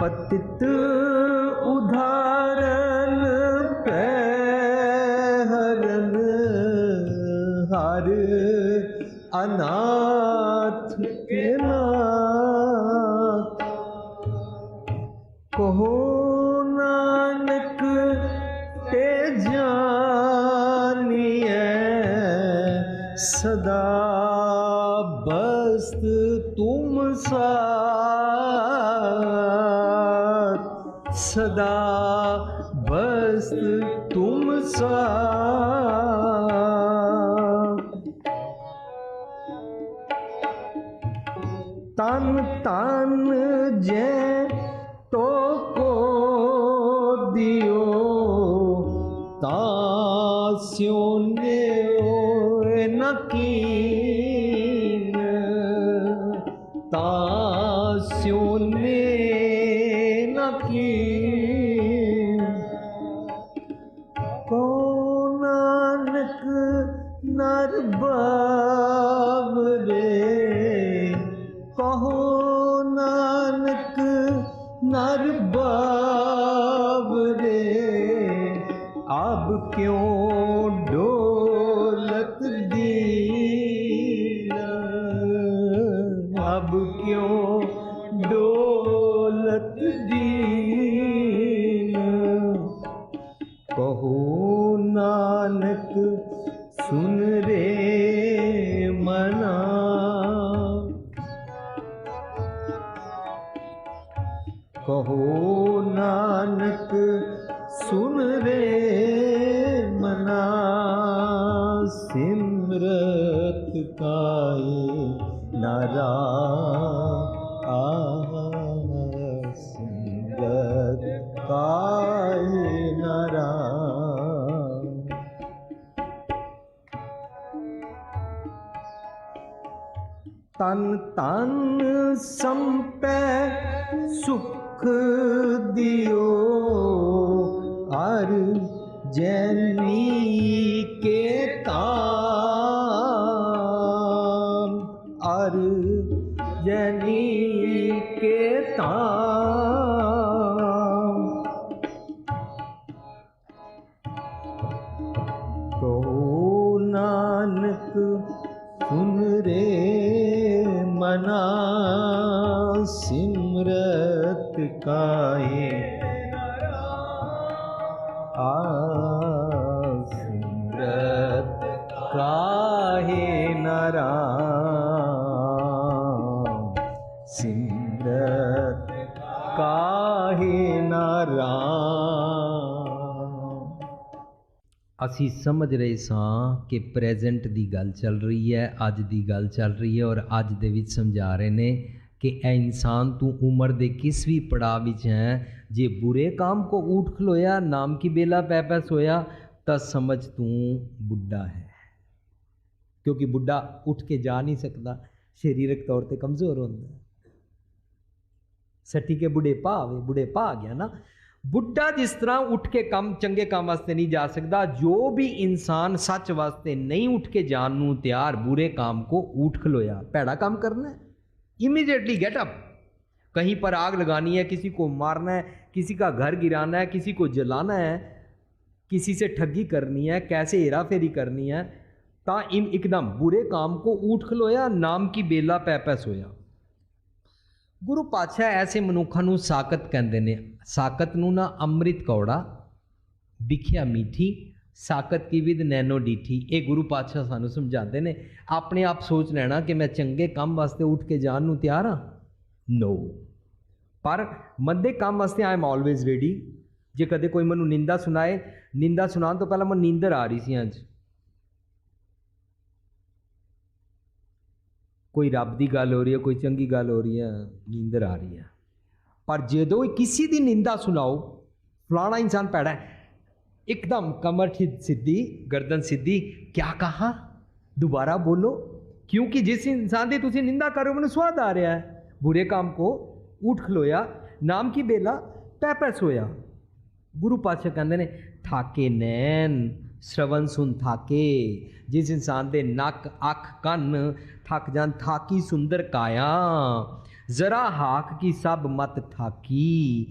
पतित उदाहरण सदा बस तुम सा तन तन जय तो को दियो तास्यो ने नकीन तास्यो ਕਹੋ ਨਾਨਕ, ਸੁਨ ਰੇ ਮਨਾ। ਸਿਮਰਤ ਕਾਏ ਨਰਾ ਆ ਸਿਮਰਤ ਕਾਏ ਨਰਾ ਤਨ ਤਨ ਸਮ ਨਾਨਕ ਸੁਨ ਰੇ ਮਨਾ ਸਿਮਰਤ ਕਾਏ। ਆ ਅਸੀਂ ਸਮਝ ਰਹੇ ਸਾਂ ਕਿ ਪ੍ਰੈਜ਼ੈਂਟ ਦੀ ਗੱਲ ਚੱਲ ਰਹੀ ਹੈ, ਅੱਜ ਦੀ ਗੱਲ ਚੱਲ ਰਹੀ ਹੈ ਔਰ ਅੱਜ ਦੇ ਵਿੱਚ ਸਮਝਾ ਰਹੇ ਨੇ ਕਿ ਇਹ ਇਨਸਾਨ ਤੂੰ ਉਮਰ ਦੇ ਕਿਸ ਵੀ ਪੜਾਅ ਵਿੱਚ ਹੈ, ਜੇ ਬੁਰੇ ਕੰਮ ਕੋ ਊਠ ਖਲੋਇਆ, ਨਾਮ ਕੀ ਬੇਲਾ ਪੈ ਪੈ ਸੋਇਆ, ਤਾਂ ਸਮਝ ਤੂੰ ਬੁੱਢਾ ਹੈ। ਕਿਉਂਕਿ ਬੁੱਢਾ ਉੱਠ ਕੇ ਜਾ ਨਹੀਂ ਸਕਦਾ, ਸਰੀਰਕ ਤੌਰ ਤੇ ਕਮਜ਼ੋਰ ਹੁੰਦਾ। ਹੈ ਸੱਟੀ ਕੇ ਬੁਢੇਪਾ ਆਵੇ ਬੁਢੇਪਾ ਆ ਗਿਆ ਨਾ ਬੁੱਢਾ ਜਿਸ ਤਰ੍ਹਾਂ ਉੱਠ ਕੇ ਕੰਮ ਚੰਗੇ ਕੰਮ ਵਾਸਤੇ ਨਹੀਂ ਜਾ ਸਕਦਾ ਜੋ ਵੀ ਇਨਸਾਨ ਸੱਚ ਵਾਸਤੇ ਨਹੀਂ ਉੱਠ ਕੇ ਜਾਣ ਨੂੰ ਤਿਆਰ ਬੁਰੇ ਕੰਮ ਕੋ ਉੱਠ ਖਲੋਇਆ ਭੈੜਾ ਕੰਮ ਕਰਨਾ ਹੈ इमीडिएटली गेट अप कहीं पर आग लगानी है किसी को मारना है किसी का घर गिराना है किसी को जलाना है किसी से ठगी करनी है कैसे हेरा फेरी करनी है ਤਾਂ ਇਮ ਇੱਕਦਮ ਬੁਰੇ ਕਾਮ ਕੋ ਊਠ ਖਲੋਇਆ ਨਾਮ ਕੀ ਬੇਲਾ ਪੈ ਪੈ ਸੋਇਆ ਗੁਰੂ ਪਾਤਸ਼ਾਹ ਐਸੇ ਮਨੁੱਖਾਂ ਨੂੰ ਸਾਕਤ ਕਹਿੰਦੇ ਨੇ ਸਾਕਤ ਨੂੰ ਨਾ ਅੰਮ੍ਰਿਤ ਕੌੜਾ ਵਿਖਿਆ ਮੀਠੀ ਸਾਕਤ ਕੀ ਵਿਦ ਨੈਨੋ ਡੀਠੀ ਇਹ ਗੁਰੂ ਪਾਤਸ਼ਾਹ ਸਾਨੂੰ ਸਮਝਾਉਂਦੇ ਨੇ ਆਪਣੇ ਆਪ ਸੋਚ ਲੈਣਾ ਕਿ ਮੈਂ ਚੰਗੇ ਕੰਮ ਵਾਸਤੇ ਉੱਠ ਕੇ ਜਾਣ ਨੂੰ ਤਿਆਰ ਹਾਂ ਨੋ ਪਰ ਮੰਦੇ ਕੰਮ ਵਾਸਤੇ ਆਈ ਐਮ ਆਲਵੇਜ਼ ਰੈਡੀ ਜੇ ਕਦੇ ਕੋਈ ਮੈਨੂੰ ਨਿੰਦਾ ਸੁਣਾਏ ਨਿੰਦਾ ਸੁਣਾਉਣ ਤੋਂ ਪਹਿਲਾਂ ਮੈਨੂੰ ਨੀਂਦਰ ਆ ਰਹੀ ਸੀ ਅੱਜ ਕੋਈ ਰੱਬ ਦੀ ਗੱਲ ਹੋ ਰਹੀ ਹੈ ਕੋਈ ਚੰਗੀ ਗੱਲ ਹੋ ਰਹੀ ਹੈ ਨੀਂਦਰ ਆ ਰਹੀ ਹੈ ਪਰ ਜਦੋਂ ਹੀ ਕਿਸੇ ਦੀ ਨਿੰਦਾ ਸੁਣਾਓ, ਫਲਾਣਾ ਇਨਸਾਨ ਪੈੜਾ ਹੈ। ਇੱਕਦਮ ਕਮਰ ਠਿ- ਸਿੱਧੀ, ਗਰਦਨ ਸਿੱਧੀ, ਕਿਆ ਕਹਾ? ਦੁਬਾਰਾ ਬੋਲੋ, ਕਿਉਂਕਿ ਜਿਸ ਇਨਸਾਨ ਦੀ ਤੁਸੀਂ ਨਿੰਦਾ ਕਰ ਰਹੇ ਹੋ ਮੈਨੂੰ ਸਵਾਦ ਆ ਰਿਹਾ ਹੈ। ਬੁਰੇ ਕੰਮ ਕੋ ਉਠ ਖਲੋਇਆ, ਨਾਮ ਕੀ ਬੇਲਾ? ਪੈ ਪੈ ਸੋਇਆ। ਗੁਰੂ ਪਾਤਸ਼ਾਹ ਕਹਿੰਦੇ ਨੇ, ਥਾਕੇ ਨੈਣ ਸ਼ਰਵਨ ਸੁਨ ਥਾਕੇ। ਜਿਸ ਇਨਸਾਨ ਦੇ ਨੱਕ, ਅੱਖ, ਕੰਨ ਥੱਕ ਜਾਣ, ਥਾਕੀ ਸੁੰਦਰ ਕਾਇਆ। ਜ਼ਰਾ ਹਾਕ ਕੀ ਸਭ ਮਤ ਥਾਕੀ,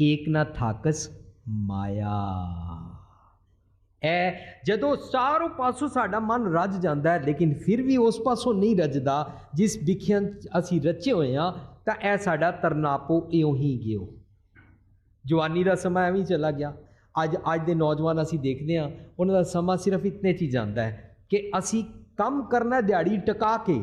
ਏਕ ਨਾ ਥਾਕਸ ਮਾਇਆ। ਐ, ਜਦੋਂ ਚਾਰੋਂ ਪਾਸੋਂ ਸਾਡਾ ਮਨ ਰੱਜ ਜਾਂਦਾ ਹੈ, ਲੇਕਿਨ ਫਿਰ ਵੀ ਉਸ ਪਾਸੋਂ ਨਹੀਂ ਰੱਜਦਾ, ਜਿਸ ਵਿਖਿਆਂ 'ਚ ਅਸੀਂ ਰਚੇ ਹੋਏ ਆ ਤਾਂ ਇਹ ਸਾਡਾ ਤਰਨਾਪੋ ਇਉਂ ਹੀ ਗਿਓ। ਜਵਾਨੀ ਦਾ ਸਮਾਂ ਐਵੇਂ ਚਲਾ ਗਿਆ। ਅੱਜ ਅੱਜ ਦੇ ਨੌਜਵਾਨ ਅਸੀਂ ਦੇਖਦੇ ਹਾਂ, ਉਹਨਾਂ ਦਾ ਸਮਾਂ ਸਿਰਫ ਇਤਨੇ 'ਚ ਹੀ ਜਾਂਦਾ ਹੈ ਕਿ ਅਸੀਂ ਕੰਮ ਕਰਨਾ ਦਿਹਾੜੀ ਟਿਕਾ ਕੇ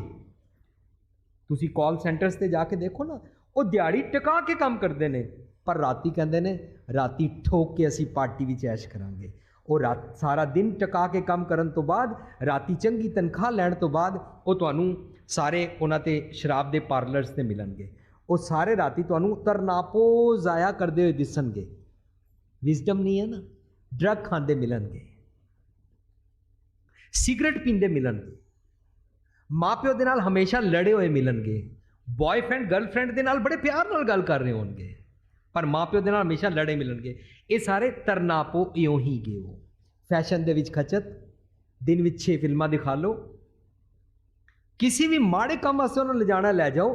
ਤੁਸੀਂ ਕਾਲ ਸੈਂਟਰਸ ਤੇ ਜਾ ਕੇ ਦੇਖੋ ਨਾ, ਉਹ ਦਿਹਾੜੀ ਟਿਕਾ ਕੇ ਕੰਮ ਕਰਦੇ ਨੇ। ਪਰ ਰਾਤੀ ਕਹਿੰਦੇ ਨੇ, ਰਾਤੀ ਠੋਕ ਕੇ ਅਸੀਂ ਪਾਰਟੀ ਵਿੱਚ ਐਸ਼ ਕਰਾਂਗੇ। ਉਹ ਰਾਤ ਸਾਰਾ ਦਿਨ ਟਿਕਾ ਕੇ ਕੰਮ ਕਰਨ ਤੋਂ ਬਾਅਦ, ਰਾਤੀ ਚੰਗੀ ਤਨਖਾਹ ਲੈਣ ਤੋਂ ਬਾਅਦ ਉਹ ਤੁਹਾਨੂੰ ਸਾਰੇ ਉਹਨਾਂ ਤੇ ਸ਼ਰਾਬ ਦੇ ਪਾਰਲਰਸ ਤੇ ਮਿਲਣਗੇ। ਉਹ ਸਾਰੇ ਰਾਤੀ ਤੁਹਾਨੂੰ ਤਰਨਾਪੋ ਜ਼ਾਇਆ ਕਰਦੇ ਹੋਏ ਦਿਸਣਗੇ। ਵਿਜ਼ਡਮ ਨਹੀਂ ਹੈ ਨਾ? ਡਰਗ ਖਾਂਦੇ ਮਿਲਣਗੇ। ਸਿਗਰਟ ਪੀਂਦੇ ਮਿਲਣਗੇ। ਮਾਪਿਓ ਦੇ ਨਾਲ ਹਮੇਸ਼ਾ ਲੜੇ ਹੋਏ ਮਿਲਣਗੇ। ਬॉयਫ੍ਰੈਂਡ ਗਰਲਫ੍ਰੈਂਡ ਦੇ ਨਾਲ ਬੜੇ ਪਿਆਰ ਨਾਲ ਗੱਲ ਕਰ ਰਹੇ ਹੋਣਗੇ। ਪਰ ਮਾਪਿਓ ਦੇ ਨਾਲ ਹਮੇਸ਼ਾ ਲੜੇ ਮਿਲਣਗੇ। ਇਹ ਸਾਰੇ ਤਰਨਾਪੋ ਇਉਂ ਹੀ ਗਏ ਉਹ। ਫੈਸ਼ਨ ਦੇ ਵਿੱਚ ਖਚਤ, ਦਿਨ ਵਿੱਚ 6 ਫਿਲਮਾਂ ਦਿਖਾ ਲਓ। ਕਿਸੇ ਵੀ ਮਾੜੇ ਕੰਮ ਵਾਸਤੇ ਉਹਨੂੰ ਲਿਜਾਣਾ ਲੈ ਜਾਓ।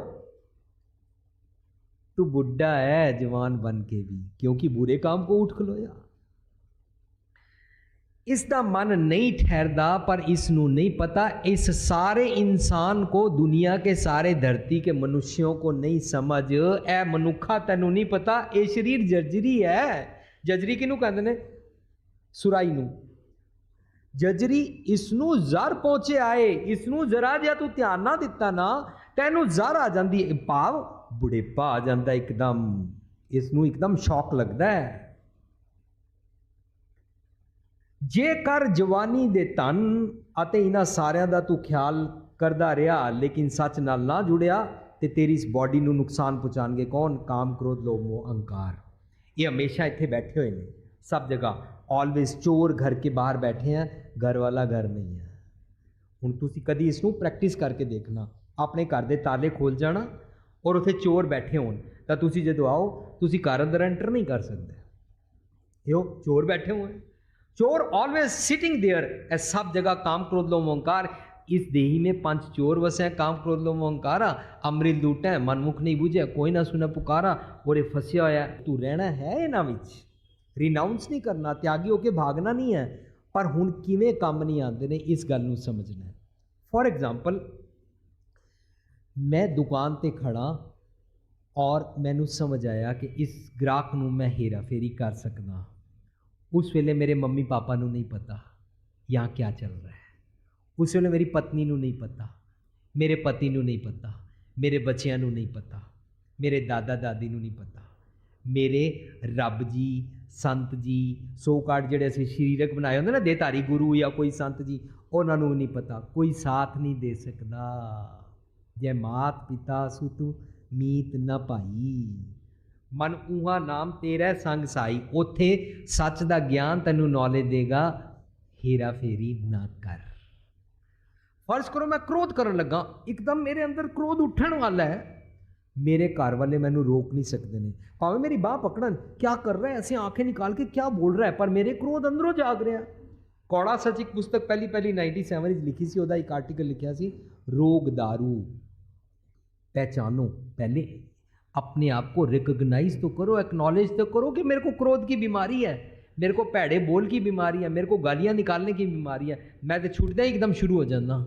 ਤੂੰ ਬੁੱਢਾ ਹੈ ਜਵਾਨ ਬਨ ਕੇ ਵੀ, ਕਿਉਂਕਿ ਬੁਰੇ ਕੰਮ ਕੋ ਉਠ ਖਲੋਇਆ। ਇਸ ਦਾ ਮਨ ਨਹੀਂ ठहरदा पर इसनु नहीं पता इस सारे इंसान को दुनिया के सारे धरती के मनुष्यों को नहीं समझ ए मनुखा ਤੈਨੂੰ ਨਹੀਂ ਪਤਾ ਇਹ ਸਰੀਰ ਜਰਜਰੀ ਹੈ ਜਜਰੀ ਕਿਹਨੂੰ ਕਹਿੰਦੇ ਨੇ ਸੁਰਾਈ ਨੂੰ ਜਜਰੀ ਇਸ ਨੂੰ ਜ਼ਰ ਪਹੁੰਚੇ ਆਏ ਇਸ ਨੂੰ ਜ਼ਰਾ ਜਿਹਾ ਤੂੰ ਧਿਆਨ ਨਾ ਦਿੱਤਾ ਨਾ ਤੈਨੂੰ ਜ਼ਰ ਆ ਜਾਂਦੀ ਹੈ ਭਾਵ ਬੁਢੇਪਾ ਆ ਜਾਂਦਾ ਇੱਕਦਮ ਇਸ ਨੂੰ ਇੱਕਦਮ ਸ਼ੌਕ ਲੱਗਦਾ ਹੈ ਜੇਕਰ ਜਵਾਨੀ ਦੇ ਧਨ ਅਤੇ ਇਹਨਾਂ ਸਾਰਿਆਂ ਦਾ ਤੂੰ ਖਿਆਲ ਕਰਦਾ ਰਿਹਾ, ਲੇਕਿਨ ਸੱਚ ਨਾਲ ਨਾ ਜੁੜਿਆ, ਤੇ ਤੇਰੀ ਇਸ ਬਾਡੀ ਨੂੰ ਨੁਕਸਾਨ ਪਹੁੰਚਾਣਗੇ ਕੌਣ? ਕਾਮ, ਕ੍ਰੋਧ, ਲੋਭ, ਮੋਹ, ਅਹੰਕਾਰ। ਇਹ ਹਮੇਸ਼ਾ ਇੱਥੇ ਬੈਠੇ ਹੋਏ ਨੇ। ਸਭ ਜਗ੍ਹਾ ਆਲਵੇਸ ਚੋਰ ਘਰ ਕੇ ਬਾਹਰ ਬੈਠੇ ਆ, ਘਰ ਵਾਲਾ ਘਰ ਨਹੀਂ ਹੈ ਹੁਣ ਤੁਸੀਂ ਕਦੀ ਇਸ ਨੂੰ ਪ੍ਰੈਕਟਿਸ ਕਰਕੇ ਦੇਖਣਾ। ਆਪਣੇ ਘਰ ਦੇ ਤਾਲੇ ਖੋਲ ਜਾਣਾ ਔਰ ਉੱਥੇ ਚੋਰ ਬੈਠੇ ਹੋਣ, ਤਾਂ ਤੁਸੀਂ ਜਦੋਂ ਆਓ, ਤੁਸੀਂ ਘਰ ਅੰਦਰ ਐਂਟਰ ਨਹੀਂ ਕਰ ਸਕਦੇ। ਇਹੋ ਚੋਰ ਬੈਠੇ ਹੋਏ चोर ऑलवेज सिटिंग देयर ए सब जगह काम क्रोध लोभ ओंकार इस देही में पंच चोर वसे काम क्रोध लोभ ओंकारा अमृत लूटे मनमुख नहीं बुझे कोई ना सुने पुकारा और ये फसिया होया तू रहना है ਇਹਨਾਂ ਵਿੱਚ ਰਿਨਾਉਂਸ ਨਹੀਂ ਕਰਨਾ ਤਿਆਗੀ ਹੋ ਕੇ ਭਾਗਣਾ ਨਹੀਂ ਹੈ ਪਰ ਹੁਣ ਕਿਵੇਂ ਕੰਮ ਨਹੀਂ ਆਉਂਦੇ ਨੇ ਇਸ ਗੱਲ ਨੂੰ ਸਮਝਣਾ ਹੈ ਫੋਰ ਐਗਜ਼ਾਮਪਲ ਮੈਂ ਦੁਕਾਨ ਤੇ ਖੜਾ ਔਰ ਮੈਨੂੰ ਸਮਝ ਆਇਆ ਕਿ ਇਸ ਗ੍ਰਾਹਕ ਨੂੰ ਮੈਂ ਹੇਰਾ ਫੇਰੀ ਕਰ ਸਕਦਾ ਉਸ ਵੇਲੇ ਮੇਰੇ ਮੰਮੀ ਪਾਪਾ ਨੂੰ ਨਹੀਂ ਪਤਾ यहाँ क्या चल रहा है ਉਸ ਵੇਲੇ ਮੇਰੀ ਪਤਨੀ ਨੂੰ ਨਹੀਂ ਪਤਾ ਮੇਰੇ ਪਤੀ ਨੂੰ ਨਹੀਂ ਪਤਾ ਮੇਰੇ ਬੱਚਿਆਂ ਨੂੰ ਨਹੀਂ ਪਤਾ ਮੇਰੇ ਦਾਦਾ ਦਾਦੀ ਨੂੰ ਨਹੀਂ ਪਤਾ ਮੇਰੇ ਰੱਬ ਜੀ ਸੰਤ ਜੀ ਸੋ ਕਾਰਡ ਜਿਹੜੇ ਅਸੀਂ ਸਰੀਰਕ ਬਣਾਏ ਹੁੰਦੇ ਨਾ ਦੇਤਾਰੀ ਗੁਰੂ ਜਾਂ ਕੋਈ ਸੰਤ ਜੀ ਉਹਨਾਂ ਨੂੰ ਨਹੀਂ ਪਤਾ ਕੋਈ ਸਾਥ ਨਹੀਂ ਦੇ ਸਕਦਾ ਜੈ ਮਾਤ ਮਨ ਊਹਾ ਨਾਮ ਤੇਰਾ ਸੰਗ ਸਾਈ, ਉਥੇ ਸੱਚ ਦਾ ਗਿਆਨ ਤੈਨੂੰ ਨੌਲੇਜ ਦੇਗਾ, ਹੀਰਾ ਫੇਰੀ ਨਾ ਕਰ। ਫਰਜ਼ ਕਰੋ ਮੈਂ ਕ੍ਰੋਧ ਕਰਨ ਲੱਗਾ, ਇੱਕਦਮ ਮੇਰੇ ਅੰਦਰ ਕ੍ਰੋਧ ਉੱਠਣ ਵਾਲਾ ਹੈ। ਮੇਰੇ ਘਰ ਵਾਲੇ ਮੈਨੂੰ ਰੋਕ ਨਹੀਂ ਸਕਦੇ ਨੇ। ਭਾਵੇਂ ਮੇਰੀ ਬਾਹ ਪਕੜਨ ਕੀ ਕਰ ਰਹਾ ਅਸੀਂ ਆਂਖੇ ਨਿਕਾਲ ਕੇ ਕੀ ਬੋਲ ਰਹਾ ਪਰ ਮੇਰੇ ਕ੍ਰੋਧ ਅੰਦਰੋਂ ਜਾਗ ਰਿਹਾ ਕੌੜਾ ਸੱਚ ਇੱਕ ਪੁਸਤਕ ਪਹਿਲੀ ਪਹਿਲੀ 97 ਵਿੱਚ ਲਿਖੀ ਸੀ, ਉਹਦਾ ਇੱਕ ਆਰਟੀਕਲ ਲਿਖਿਆ ਸੀ, ਰੋਗ दारू ਪਹਿਚਾਨੋ, ਪਹਿਲੇ अपने आप को रिकॉग्नाइज तो करो एक्नॉलेज तो करो कि मेरे को क्रोध की बीमारी है मेरे को भैड़े बोल की बीमारी है मेरे को गालियाँ निकालने की बीमारी है मैं तो छुटदा ही एकदम शुरू हो जाना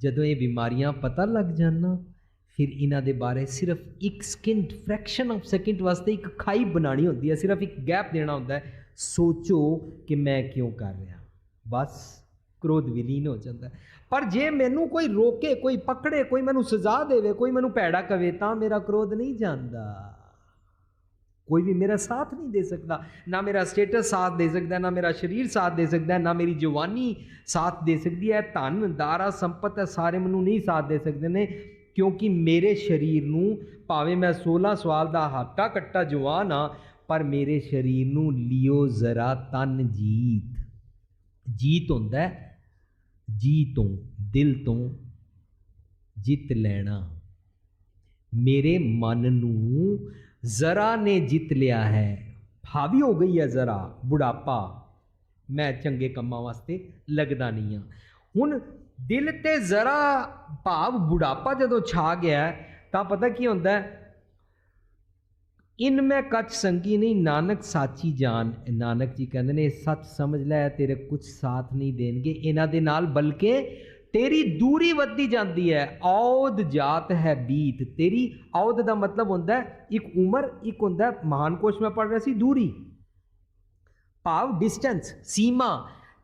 ਜਦੋਂ ਇਹ ਬਿਮਾਰੀਆਂ ਪਤਾ ਲੱਗ ਜਾਣਾ ਫਿਰ ਇਹਨਾਂ ਦੇ ਬਾਰੇ ਸਿਰਫ ਇੱਕ ਸਕਿੰਟ ਫ੍ਰੈਕਸ਼ਨ ਆਫ ਸੈਕਿੰਡ ਵਾਸਤੇ ਇੱਕ ਖਾਈ ਬਣਾਣੀ ਹੁੰਦੀ ਹੈ ਸਿਰਫ ਇੱਕ ਗੈਪ ਦੇਣਾ ਹੁੰਦਾ ਹੈ ਸੋਚੋ ਕਿ ਮੈਂ ਕਿਉਂ ਕਰ ਰਿਹਾ ਬਸ ਕ੍ਰੋਧ ਵਿਲੀਨ ਹੋ ਜਾਂਦਾ ਹੈ। ਪਰ ਜੇ ਮੈਨੂੰ ਕੋਈ ਰੋਕੇ, ਕੋਈ ਪਕੜੇ, ਕੋਈ ਮੈਨੂੰ ਸਜ਼ਾ ਦੇਵੇ, ਕੋਈ ਮੈਨੂੰ ਭੈੜਾ ਕਵੇ, ਤਾਂ ਮੇਰਾ ਕ੍ਰੋਧ ਨਹੀਂ ਜਾਂਦਾ। ਕੋਈ ਵੀ ਮੇਰਾ ਸਾਥ ਨਹੀਂ ਦੇ ਸਕਦਾ। ਨਾ ਮੇਰਾ ਸਟੇਟਸ ਸਾਥ ਦੇ ਸਕਦਾ, ਨਾ ਮੇਰਾ ਸਰੀਰ ਸਾਥ ਦੇ ਸਕਦਾ, ਨਾ ਮੇਰੀ ਜਵਾਨੀ ਸਾਥ ਦੇ ਸਕਦੀ ਹੈ। ਧਨ, ਦਾਰਾ, ਸੰਪਤ ਹੈ ਸਾਰੇ ਮੈਨੂੰ ਨਹੀਂ ਸਾਥ ਦੇ ਸਕਦੇ ਨੇ, ਕਿਉਂਕਿ ਮੇਰੇ ਸਰੀਰ ਨੂੰ ਭਾਵੇਂ ਮੈਂ 16 ਸਵਾਲ ਦਾ ਹਾਟਾ ਕੱਟਾ ਜਵਾਨ ਆ ਪਰ ਮੇਰੇ ਸਰੀਰ ਨੂੰ ਲਿਓ ਜ਼ਰਾ ਤਨ ਜੀਤ। ਜੀਤ ਹੁੰਦਾ ਹੈ। ਜੀ ਤੋਂ, ਦਿਲ ਤੋਂ ਜਿੱਤ ਲੈਣਾ। ਮੇਰੇ ਮਨ ਨੂੰ ਜ਼ਰਾ ਨੇ ਜਿੱਤ ਲਿਆ ਹੈ। ਹਾਵੀ ਹੋ ਗਈ ਹੈ ਜ਼ਰਾ, ਬੁਢਾਪਾ। ਮੈਂ ਚੰਗੇ ਕੰਮਾਂ ਵਾਸਤੇ ਲੱਗਦਾ ਨਹੀਂ ਆ ਹੁਣ ਦਿਲ ਤੇ ਜ਼ਰਾ ਭਾਵ ਬੁਢਾਪਾ ਜਦੋਂ ਛਾ ਗਿਆ, ਤਾਂ ਪਤਾ ਕੀ ਹੁੰਦਾ ਇਨ ਮੈਂ ਕੱਚ ਸੰਗੀ ਨਹੀਂ ਨਾਨਕ ਸਾਚੀ ਜਾਨ ਨਾਨਕ ਜੀ ਕਹਿੰਦੇ ਨੇ ਸੱਚ ਸਮਝ ਲੈ ਤੇਰੇ ਕੁਝ ਸਾਥ ਨਹੀਂ ਦੇਣਗੇ ਇਹਨਾਂ ਦੇ ਨਾਲ ਬਲਕਿ ਤੇਰੀ ਦੂਰੀ ਵੱਧਦੀ ਜਾਂਦੀ ਹੈ ਔਦ ਜਾਤ ਹੈ ਬੀਤ ਤੇਰੀ ਔਦ ਦਾ ਮਤਲਬ ਹੁੰਦਾ ਇੱਕ ਉਮਰ ਇੱਕ ਹੁੰਦਾ ਮਹਾਨ ਕੋਸ਼ ਮੈਂ ਪੜ੍ਹ ਰਿਹਾ ਸੀ ਦੂਰੀ ਭਾਵ ਡਿਸਟੈਂਸ ਸੀਮਾ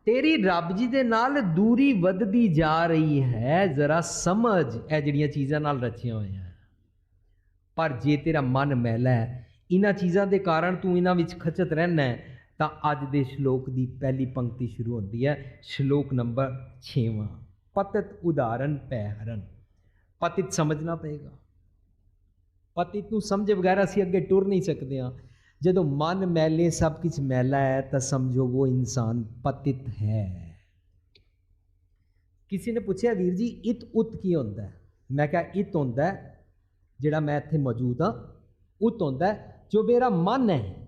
ਤੇਰੀ ਰੱਬ ਜੀ ਦੇ ਨਾਲ ਦੂਰੀ ਵੱਧਦੀ ਜਾ ਰਹੀ ਹੈ ਜ਼ਰਾ ਸਮਝ ਇਹ ਜਿਹੜੀਆਂ ਚੀਜ਼ਾਂ ਨਾਲ ਰਚੀਆਂ ਹੋਈਆਂ ਪਰ ਜੇ ਤੇਰਾ ਮਨ ਮੈਲਾ ਹੈ ਇਹਨਾਂ ਚੀਜ਼ਾਂ ਦੇ ਕਾਰਨ ਤੂੰ ਇਹਨਾਂ ਵਿੱਚ ਖਚਤ ਰਹਿਣਾ ਹੈ, ਤਾਂ ਅੱਜ ਦੇ ਸ਼ਲੋਕ ਦੀ ਪਹਿਲੀ ਪੰਕਤੀ ਸ਼ੁਰੂ ਹੁੰਦੀ ਹੈ, ਸ਼ਲੋਕ ਨੰਬਰ 6ਵਾਂ ਪਤਿਤ ਉਦਾਹਰਨ ਪੈ ਪਤਿਤ ਸਮਝਣਾ ਪਏਗਾ। ਪਤਿਤ ਨੂੰ ਸਮਝੇ ਬਗੈਰ ਅਸੀਂ ਅੱਗੇ ਟੁਰ ਨਹੀਂ ਸਕਦੇ ਹਾਂ। ਜਦੋਂ ਮਨ ਮੈਲੇ ਸਭ ਕੁਝ ਮੈਲਾ ਹੈ, ਤਾਂ ਸਮਝੋ ਉਹ ਇਨਸਾਨ ਪਤਿਤ ਹੈ। ਕਿਸੇ ਨੇ ਪੁੱਛਿਆ, ਵੀਰ ਜੀ, ਇਤ ਉਤ ਕੀ ਹੁੰਦਾ ਮੈਂ ਕਿਹਾ, ਇਤ ਹੁੰਦਾ ਜਿਹੜਾ ਮੈਂ ਇੱਥੇ ਮੌਜੂਦ ਹਾਂ, ਉਤ ਹੁੰਦਾ ਜੋ ਮੇਰਾ ਮਨ ਹੈ।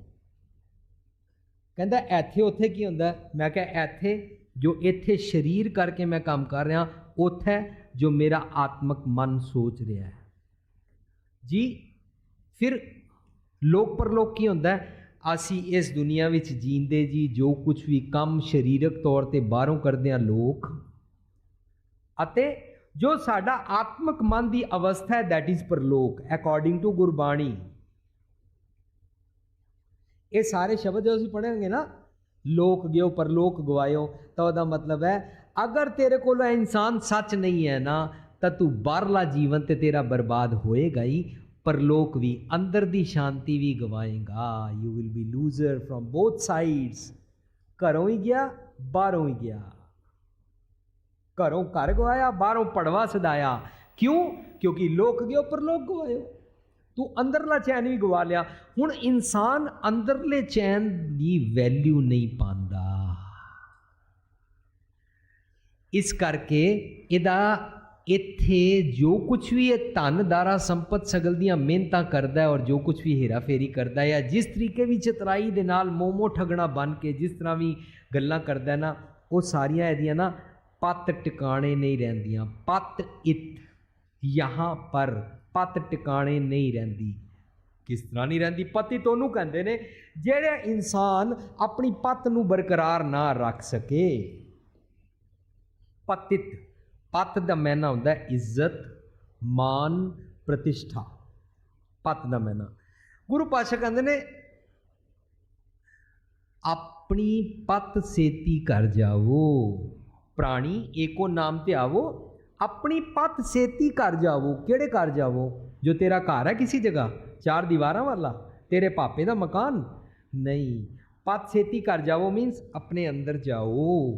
ਕਹਿੰਦਾ, ਇੱਥੇ, ਉੱਥੇ ਕੀ ਹੁੰਦਾ? ਮੈਂ ਕਿਹਾ, ਇੱਥੇ, ਜੋ ਇੱਥੇ ਸਰੀਰ ਕਰਕੇ ਮੈਂ ਕੰਮ ਕਰ ਰਿਹਾ, ਉੱਥੇ ਜੋ ਮੇਰਾ ਆਤਮਕ ਮਨ ਸੋਚ ਰਿਹਾ ਹੈ। ਜੀ, ਫਿਰ ਲੋਕ ਪਰਲੋਕ ਕੀ ਹੁੰਦਾ ਅਸੀਂ ਇਸ ਦੁਨੀਆ ਵਿੱਚ ਜੀਂਦੇ ਜੀ, ਜੋ ਕੁਝ ਵੀ ਕੰਮ ਸਰੀਰਕ ਤੌਰ ਤੇ ਬਾਹਰੋਂ ਕਰਦੇ ਆ ਲੋਕ। ਅਤੇ ਜੋ ਸਾਡਾ ਆਤਮਕ ਮਨ ਦੀ ਅਵਸਥਾ ਹੈ ਦੈਟ ਇਜ਼ ਪਰਲੋਕ ਅਕੋਰਡਿੰਗ ਟੂ ਗੁਰਬਾਣੀ। ਇਹ ਸਾਰੇ ਸ਼ਬਦ ਜੋ ਅਸੀਂ ਪੜ੍ਹਾਂਗੇ ਨਾ ਲੋਕ ਗਿਓ ਪਰਲੋਕ ਗਵਾਇਓ ਤਾਂ ਉਹਦਾ ਮਤਲਬ ਹੈ ਅਗਰ ਤੇਰੇ ਕੋਲ ਇਹ ਇਨਸਾਨ ਸੱਚ ਨਹੀਂ ਹੈ ਨਾ ਤਾਂ ਤੂੰ ਬਾਹਰਲਾ ਜੀਵਨ ਤੇ ਤੇਰਾ ਬਰਬਾਦ ਹੋਏਗਾ ਹੀ ਪਰਲੋਕ ਵੀ ਅੰਦਰ ਦੀ ਸ਼ਾਂਤੀ ਵੀ ਗਵਾਏਗਾ you will be loser from both sides ਘਰੋਂ ਹੀ ਗਿਆ ਬਾਹਰੋਂ ਹੀ ਗਿਆ ਘਰੋਂ ਘਰ ਗਵਾਇਆ ਬਾਹਰੋਂ ਪੜਵਾ ਸਦਾਇਆ ਕਿਉਂ ਕਿਉਂਕਿ ਲੋਕ ਗਿਓ ਪਰਲੋਕ ਗਵਾਇਓ ਤੂੰ ਅੰਦਰਲਾ ਚੈਨ ਵੀ ਗਵਾ ਲਿਆ। ਹੁਣ ਇਨਸਾਨ ਅੰਦਰਲੇ ਚੈਨ ਦੀ ਵੈਲਿਊ ਨਹੀਂ ਪਾਉਂਦਾ। ਇਸ ਕਰਕੇ ਇਹਦਾ ਇੱਥੇ ਜੋ ਕੁਝ ਵੀ ਇਹ ਧਨ, ਦਾਰਾ, ਸੰਪਤ ਸਗਲ ਦੀਆਂ ਮਿਹਨਤਾਂ ਕਰਦਾ ਔਰ ਜੋ ਕੁਝ ਵੀ ਹੇਰਾਫੇਰੀ ਕਰਦਾ ਹੈ ਜਾਂ ਜਿਸ ਤਰੀਕੇ ਵੀ ਚਤਰਾਈ ਦੇ ਨਾਲ ਮੋਮੋ ਠਗਣਾ ਬਣ ਕੇ ਜਿਸ ਤਰ੍ਹਾਂ ਵੀ ਗੱਲਾਂ ਕਰਦਾ ਨਾ, ਉਹ ਸਾਰੀਆਂ ਇਹਦੀਆਂ ਨਾ ਪੱਤ ਟਿਕਾਣੇ ਨਹੀਂ ਰਹਿੰਦੀਆਂ। ਪੱਤ ਇਤ ਯਹਾਂ ਪਰ ਪਤ ਟਿਕਾਣੇ ਨਹੀਂ ਰਹਿੰਦੀ। ਕਿਸ ਤਰ੍ਹਾਂ ਨਹੀਂ ਰਹਿੰਦੀ? ਪਤੀ ਤੋਂ ਉਹਨੂੰ ਕਹਿੰਦੇ ਨੇ, ਜਿਹੜੇ ਇਨਸਾਨ ਆਪਣੀ ਪਤ ਨੂੰ ਬਰਕਰਾਰ ਨਾ ਰੱਖ ਸਕੇ। ਪਤਿਤ, ਪਤ ਦਾ ਮੈਨਾ ਹੁੰਦਾ ਇੱਜ਼ਤ, ਮਾਨ, ਪ੍ਰਤਿਸ਼ਠਾ। ਪਤ ਦਾ ਮੈਨਾ। ਗੁਰੂ ਪਾਸ਼ਾ ਕਹਿੰਦੇ ਨੇ, ਆਪਣੀ ਪਤ ਸੇਤੀ ਕਰ ਜਾਵੋ, ਪ੍ਰਾਣੀ ਏਕੋ ਨਾਮ ਤੇ ਆਵੋ ਆਪਣੀ ਪਤ ਸੇਤੀ ਕਰ ਜਾਵੋ। ਕਿਹੜੇ ਕਰ ਜਾਵੋ? ਜੋ ਤੇਰਾ ਘਰ ਹੈ ਕਿਸੇ ਜਗ੍ਹਾ? ਚਾਰ ਦੀਵਾਰਾਂ ਵਾਲਾ? ਤੇਰੇ ਪਾਪੇ ਦਾ ਮਕਾਨ? ਨਹੀਂ। ਪਤ ਸੇਤੀ ਕਰ ਜਾਵੋ ਮੀਨਸ ਆਪਣੇ ਅੰਦਰ ਜਾਓ।